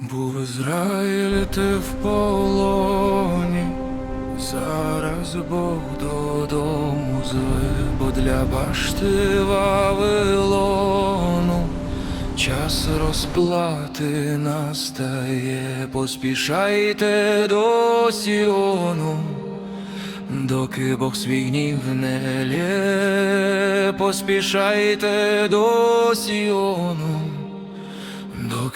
Був Ізраїль ти в полоні, зараз Бог додому зве, бо для башти Вавилону час розплати настає, поспішайте до Сіону, доки Бог свій гнів не лє, поспішайте до Сіону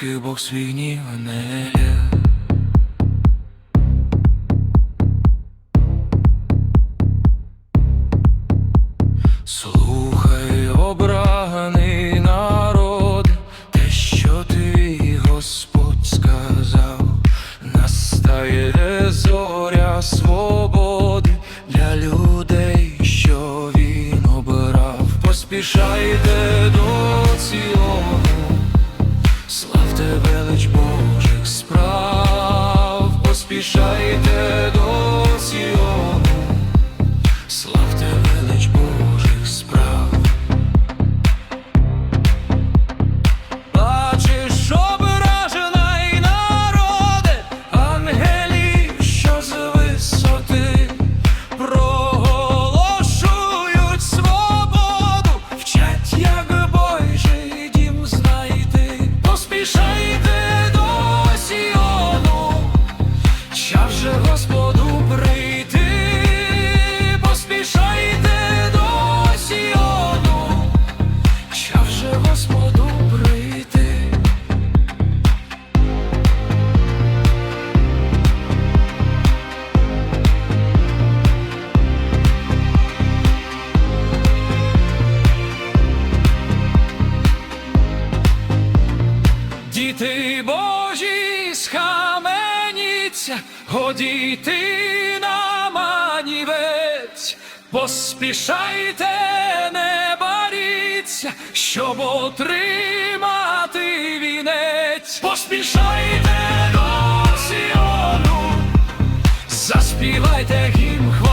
доки Бог свій гнів не є. Слухай, обраний народ, те, що твій Господь сказав, настає зоря свободи поспішайте до Ти божі схаменіться, годіти на манівець, поспішайте, не боріться, щоб отримати вінець, поспішайте до Сіону, заспівайте гімн.